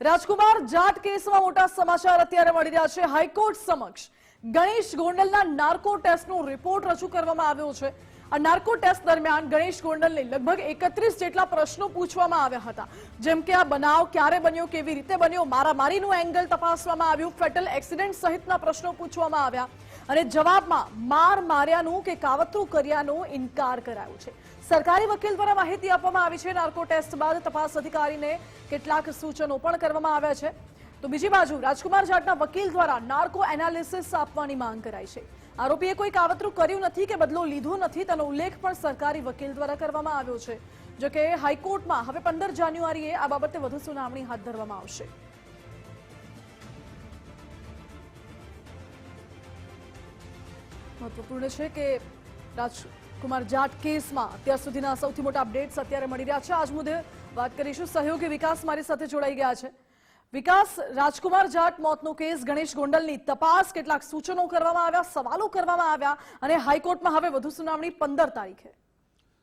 રાજકુમાર જાટ કેસમાં મોટા સમાચાર અત્યારે મળી રહ્યા છે. હાઈકોર્ટ સમક્ષ ગણેશ ગોંડલના નાર્કો ટેસ્ટનો રિપોર્ટ રજૂ કરવામાં આવ્યો છે. આ નાર્કો ટેસ્ટ દરમિયાન ગણેશ ગોંડલને લગભગ એકત્રીસ જેટલા પ્રશ્નો પૂછવામાં આવ્યા હતા. જેમ કે આ બનાવ ક્યારે બન્યો, કેવી રીતે બન્યો, મારામારીનું એંગલ તપાસવામાં આવ્યું, ફેટલ એક્સિડન્ટ સહિતના પ્રશ્નો પૂછવામાં આવ્યા અને જવાબમાં માર માર્યાનું કે કાવતરું કર્યાનો ઇનકાર કરાયો છે. સરકારી વકીલ દ્વારા માહિતી આપવામાં આવી છે. નાર્કો ટેસ્ટ બાદ તપાસ અધિકારીને કેટલાક સૂચનો પણ કરવામાં આવ્યા છે. તો બીજી બાજુ, રાજકુમાર જાટના વકીલ દ્વારા નાર્કો એનાલિસિસ આપવાની માંગ કરાઈ છે. આરોપીએ કોઈ કાવતરું કર્યું નથી કે બદલો લીધો નથી, તેનો ઉલ્લેખ પણ સરકારી વકીલ દ્વારા કરવામાં આવ્યો છે. જો કે હાઈકોર્ટમાં હવે પંદર જાન્યુઆરીએ આ બાબતે વધુ સુનાવણી હાથ ધરવામાં આવશે. મહત્વપૂર્ણ છે કે રાજકુમાર જાટ કેસમાં અત્યાર સુધીના સૌથી મોટા અપડેટ્સ અત્યારે મળી રહ્યા છે. આજ મુદ્દે વાત કરીશું. સહયોગી વિકાસ મારી સાથે જોડાઈ ગયા છે. વિકાસ, રાજકુમાર જાટ મોતનો કેસ, ગણેશ ગોંડલની તપાસ, કેટલાક સૂચનો કરવામાં આવ્યા, સવાલો કરવામાં આવ્યા અને હાઈકોર્ટમાં હવે વધુ સુનાવણી પંદર તારીખે.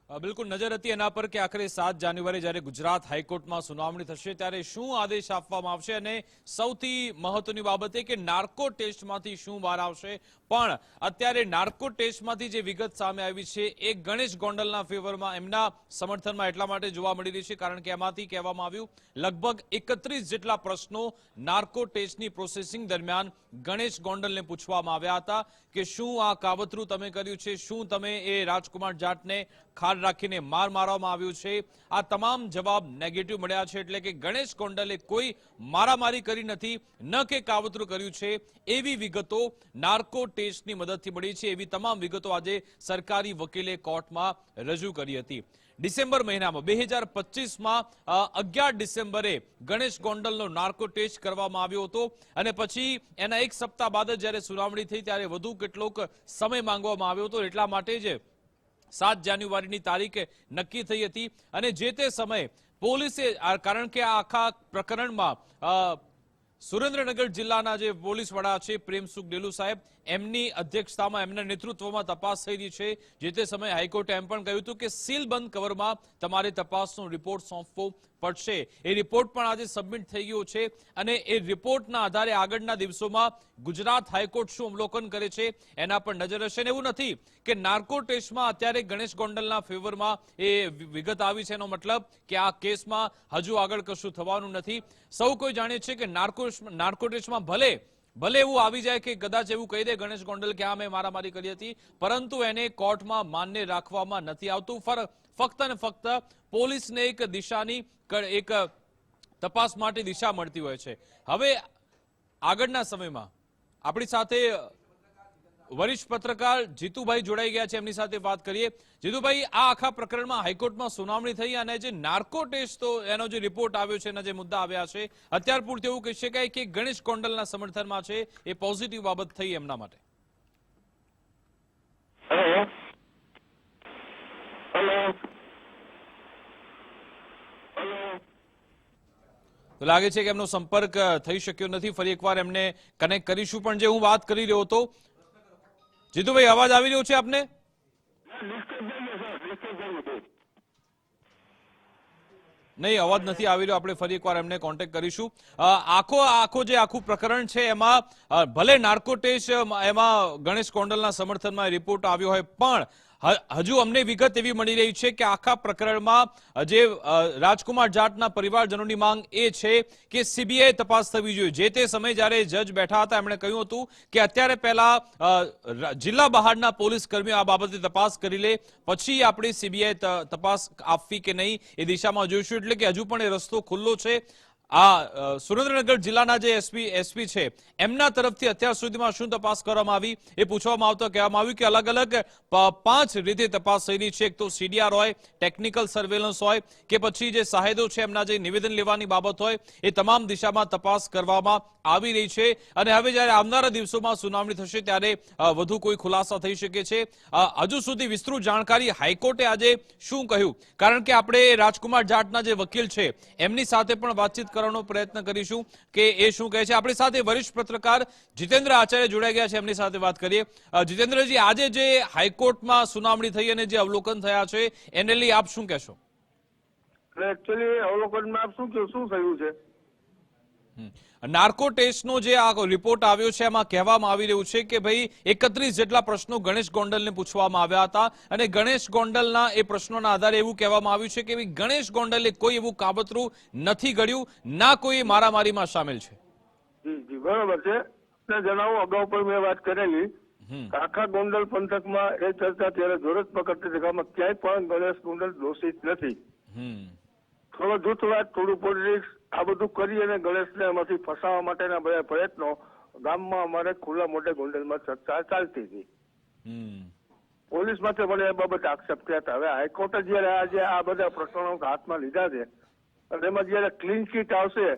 બિલકુલ નજર હતી એના પર કે આખરે સાત જાન્યુઆરી જ્યારે ગુજરાત હાઈકોર્ટમાં સુનાવણી થશે, ત્યારે શું આદેશ આપવામાં આવશે અને સૌથી મહત્વની બાબત કે નાર્કો ટેસ્ટમાંથી શું બહાર આવશે. પણ અત્યારે નાર્કો ટેસ્ટમાંથી જે વિગત સામે આવી છે, એ ગણેશ ગોંડલના ફેવરમાં એમના સમર્થનમાં એટલા માટે જોવા મળી રહી છે, કારણ કે એમાંથી કહેવામાં આવ્યું, લગભગ એકત્રીસ જેટલા પ્રશ્નો નાર્કો ટેસ્ટની પ્રોસેસિંગ દરમિયાન ગણેશ ગોંડલને પૂછવામાં આવ્યા હતા કે શું આ કાવતરું તમે કર્યું છે, શું તમે એ રાજકુમાર જાટને ખાડ રાખીને માર મારવામાં આવ્યું છે. આ તમામ જવાબ નેગેટિવ મળ્યા છે એટલે કે ગણેશ ગોંડલે કોઈ મારામારી કરી નથી, ન કે કાવતરું કર્યું છે. એવી વિગતો નાર્કો ટેસ્ટની મદદથી મળી છે. એવી તમામ વિગતો આજે સરકારી વકીલે કોર્ટમાં રજૂ કરી હતી. ડિસેમ્બર મહિનામાં, બે હજાર પચીસમાં અગિયાર ડિસેમ્બરે ગણેશ ગોંડલનો નાર્કો ટેસ્ટ કરવામાં આવ્યો હતો અને પછી એના એક સપ્તાહ બાદ જ્યારે સુનાવણી થઈ ત્યારે વધુ કેટલોક સમય માંગવામાં આવ્યો હતો. એટલા માટે જ સાત જાન્યુઆરીની તારીખ નક્કી થઈ હતી અને જે તે સમયે પોલીસે કારણ કે આ આખા પ્રકરણમાં સુરેન્દ્રનગર જિલ્લાના જે પોલીસ વડા છે, પ્રેમસુખ ડેલુ સાહેબ એમની અધ્યક્ષતામાં, એમના નેતૃત્વમાં તપાસ થઈ રહી છે. જે તે સમયે હાઈકોર્ટે એમ પણ કહ્યું હતું કે સીલ બંધ કવરમાં તમારે તપાસનો રિપોર્ટ સોંપવો પડશે. એ રિપોર્ટ પણ આજે સબમિટ થઈ ગયો છે અને એ રિપોર્ટના આધારે આગળના દિવસોમાં ગુજરાત હાઈકોર્ટ શું અવલોકન કરે છે એના પર નજર હશે. એવું નથી કે નાર્કો ટેસ્ટમાં અત્યારે ગણેશ ગોંડલના ફેવરમાં એ વિગત આવી છે. એનો મતલબ કે આ કેસમાં હજુ આગળ કશું થવાનું નથી. સૌ કોઈ જાણે છે કે નાર્કો નાર્કો ટેસ્ટમાં ભલે ભલે એવું આવી જાય કે કદાચ એવું કહી દે ગણેશ ગોંડલ કે આ મેં મારામારી કરી હતી, પરંતુ એને કોર્ટમાં માન્ય રાખવામાં નથી આવતું. ફક્ત ને ફક્ત પોલીસને એક દિશાની એક તપાસ માટે દિશા મળતી હોય છે. હવે આગળના સમયમાં આપણી સાથે વરિષ્ઠ પત્રકાર જીતુભાઈ જોડાઈ ગયા છે. એમની સાથે વાત કરીએ. જીતુભાઈ આ આખા પ્રકરણમાં હાઈકોર્ટમાં સુનાવણી થઈ અને જે નાર્કો ટેસ્ટ તો એનો જે રિપોર્ટ આવ્યો છે એના જે મુદ્દા આવ્યા છે અત્યાર પૂરતું એવું કહી શકાય કે ગણેશ કોંડલના સમર્થનમાં છે એ પોઝિટિવ બાબત થઈ એમના માટે. તો લાગે છે કે એમનો સંપર્ક થઈ શક્યો નથી. ફરી એકવાર એમને કનેક્ટ કરીશું. પણ જે હું વાત કરી રહ્યો હતો જીતુભાઈ, અવાજ આવી રહ્યો છે આપને? નહીં, અવાજ નથી આવી રહ્યો. આપણે ફરી એકવાર એમને કોન્ટેક્ટ કરીશું. આખો આખો જે આખું પ્રકરણ છે એમાં ભલે નાર્કોટેશ એમાં ગણેશ કોંડલના સમર્થનમાં રિપોર્ટ આવ્યો હોય, પણ હજુ અમને વિગત એવી મળી રહી છે કે આખા પ્રકરણમાં જે રાજકુમાર જાટના પરિવારજનોની માંગ એ છે કે સીબીઆઈ તપાસ થવી જોઈએ. જે તે સમયે જ્યારે જજ બેઠા હતા, એમણે કહ્યું હતું કે અત્યારે પહેલા જિલ્લા બહારના પોલીસ કર્મીઓ આ બાબતે તપાસ કરી લે, પછી આપણે સીબીઆઈ તપાસ આપવી કે નહીં એ દિશામાં જોઈશું. એટલે કે હજુ પણ એ રસ્તો ખુલ્લો છે. આ સુરેન્દ્રનગર જિલ્લાના જે એસપી એસપી છે, એમના તરફથી અત્યાર સુધીમાં શું તપાસ કરવામાં આવી? એ પૂછવામાં આવતો કહેવામાં આવ્યું કે અલગ અલગ પાંચ રીતે તપાસ રહી છે. એક તો સીડીઆર હોય ટેકનિકલ સર્વેલન્સ હોય, કે પછી જે સાહેદો છે, એમના જે નિવેદન લેવાની બાબત હોય, એ તમામ દિશામાં તપાસ કરવામાં આવી રહી છે. અને હવે જ્યારે આવનારા દિવસોમાં સુનાવણી થશે, ત્યારે વધુ કોઈ ખુલાસા થઈ શકે છે. હજુ સુધી વિસ્તૃત જાણકારી હાઈકોર્ટે આજે શું કહ્યું? કારણ કે આપણે રાજકુમાર જાટના જે વકીલ છે, એમની સાથે પણ વાતચીત કરવાનો પ્રયત્ન કરીશું કે એ શું કહે છે. આપણી સાથે વરિષ્ઠ પત્રકાર જીતેન્દ્ર આચાર્ય જોડાઈ ગયા છે. એમની સાથે વાત કરીએ. જીતેન્દ્રજી, આજે જે હાઈકોર્ટમાં સુનાવણી થઈ અને જે અવલોકન થયા છે એને લઈ આપ શું કહેશો? એટલે અવલોકનમાં આપ શું શું થયું છે. નાર્કો ટેસ્ટનો જે આ રિપોર્ટ આવ્યો છે એમાં કહેવામાં આવી રહ્યું છે કે ભાઈ એકત્રીસ જેટલા પ્રશ્નો ગણેશ ગોંડલને પૂછવામાં આવ્યા હતા અને ગણેશ ગોંડલના એ પ્રશ્નોના આધારે એવું કહેવામાં આવ્યું છે કે ગણેશ ગોંડલે કોઈ એવું કાબતરું નથી ઘડ્યું ના કોઈ મારામારીમાં સામેલ છે. બરોબર છે. જણાવું અગાઉ પણ મેં વાત કરેલી. આખા ગોંડલ પંથકમાં એ ચર્ચા ત્યારે જોરજ પકડતી જગ્યામાં ક્યાંય પણ ગણેશ ગોંડલ દોષિત નથી. થોડો જૂથવાદ થોડું પોલિટિક્સ આ બધું કરી અને ગણેશને એમાંથી ફસાવવા માટેના બધા પ્રયત્નો ગામમાં અમારે ખુલ્લા મોટે ગોંડલમાં ચર્ચા ચાલતી હતી. પોલીસ માટે મને એ બાબત આક્ષેપ કર્યા હતા. હવે હાઈકોર્ટે જયારે આજે આ બધા પ્રકરણો હાથમાં લીધા છે અને એમાં જયારે ક્લીન ચીટ આવશે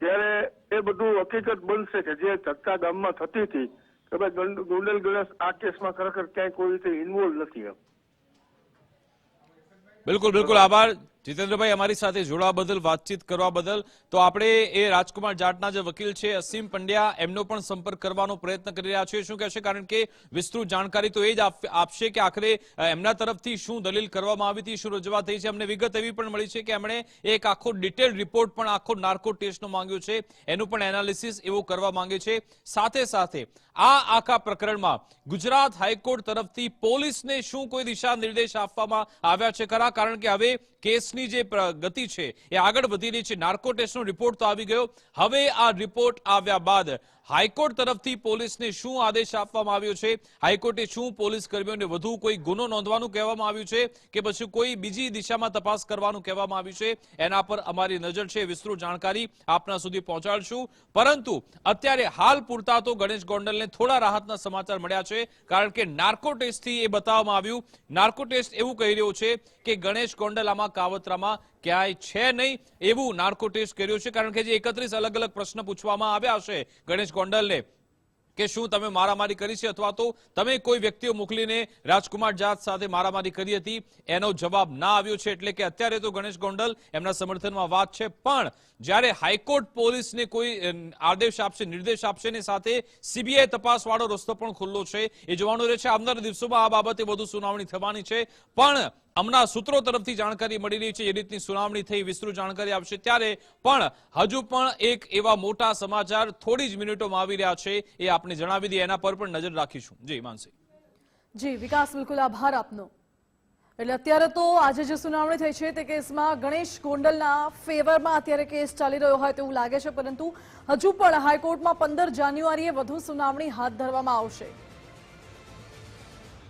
ત્યારે એ બધું હકીકત બનશે કે જે ચર્ચા ગામમાં થતી હતી કે ભાઈ ગંડ- ગોંડલ ગણેશ આ કેસમાં ખરેખર ક્યાંય કોઈ રીતે ઇન્વોલ્વ નથી એમ. બિલકુલ બિલકુલ. આભાર. જીતેન્દ્રભાઈ, અમારી સાથે જોડવા બદલ, વાતચીત કરવા બદલ. તો આપણે એ રાજકુમાર જાટના જે વકીલ છે, અસીમ પંડ્યા, એમનો પણ સંપર્ક કરવાનો પ્રયત્ન કરી રહ્યા છે શું કહેશે? કારણ કે વિસ્તૃત જાણકારી તો એ જ આપશે કે આખરે એમના તરફથી શું દલીલ કરવામાં આવી હતી, શું રજૂઆત થઈ છે. અમને વિગત એવી પણ મળી છે કે એમણે એક આખો ડિટેલ રિપોર્ટ પણ, આખો નાર્કો ટેસ્ટનો માંગ્યો છે. એનું પણ એનાલિસિસ એવું કરવા માંગે છે. સાથે સાથે આ આખા પ્રકરણમાં ગુજરાત હાઈકોર્ટ તરફથી પોલીસને શું કોઈ દિશા નિર્દેશ આપવામાં આવ્યા છે ખરા? કારણ કે હવે કેસની જે પ્ર- ગતિ છે એ આગળ વધી રહી છે. નાર્કો ટેસ્ટનો રિપોર્ટ તો આવી ગયો. હવે આ રિપોર્ટ આવ્યા બાદ હાઈકોર્ટ તરફથી પોલીસને શું આદેશ આપવામાં આવ્યો છે? હાઈકોર્ટે શું પોલીસ કર્મીઓને વધુ કોઈ ગુનો નોંધવાનું કહેવામાં આવ્યું છે કે પછી કોઈ બીજી દિશામાં તપાસ કરવાનું કહેવામાં આવ્યું છે? એના પર અમારી નજર છે, વિસ્તૃત જાણકારી આપના સુધી પહોંચાડશું. પરંતુ અત્યારે હાલ પૂરતા તો ગણેશ ગોંડલને થોડા રાહતના સમાચાર મળ્યા છે, કારણ કે નાર્કો ટેસ્ટથી એ બતાવવામાં આવ્યું. નાર્કો ટેસ્ટ એવું કહી રહ્યો છે કે ગણેશ ગોંડલ આમાં કાવતરામાં ક્યાંય છે નહીં એવું નાર્કો ટેસ્ટ કર્યો છે, કારણ કે જે એકત્રીસ અલગ અલગ પ્રશ્ન પૂછવામાં આવ્યા છે ગણેશ ગોંડલને કે શું તમે મારામારી કરી છે અથવા તો તમે કોઈ વ્યક્તિઓ મોકલીને રાજકુમાર જાત સાથે મારામારી કરી હતી? એનો જવાબ ના આવ્યો છે, એટલે કે અત્યારે તો ગણેશ ગોંડલ એમના સમર્થનમાં વાત છે, પણ જ્યારે હાઈકોર્ટ પોલીસને કોઈ આદેશ આપશે, નિર્દેશ આપશે ને સાથે સીબીઆઈ તપાસવાળો રસ્તો પણ ખુલ્લો છે. એ જોવાનું રહેશે આવનારા દિવસોમાં આ બાબતે વધુ સુનાવણી થવાની છે. પણ હમણાં સૂત્રો તરફથી જાણકારી મળી રહી છે. એ રીતની સુનાવણી થઈ, વિસ્તૃત જાણકારી આપશે. ત્યારે પણ હજુ પણ એક એવા મોટા સમાચાર થોડી જ મિનિટોમાં આવી રહ્યા છે એ આપણે જણાવી દઈએ. એના પર પણ નજર રાખીશું. જી માનસી. જી, વિકાસ, બિલકુલ આભાર આપનો. એટલે અત્યારે તો આજે જે સુનાવણી થઈ છે તે કેસમાં ગણેશ ગોંડલના ફેવરમાં અત્યારે કેસ ચાલી રહ્યો હોય તેવું લાગે છે. પરંતુ હજુ પણ હાઈકોર્ટમાં પંદર જાન્યુઆરીએ વધુ સુનાવણી હાથ ધરવામાં આવશે.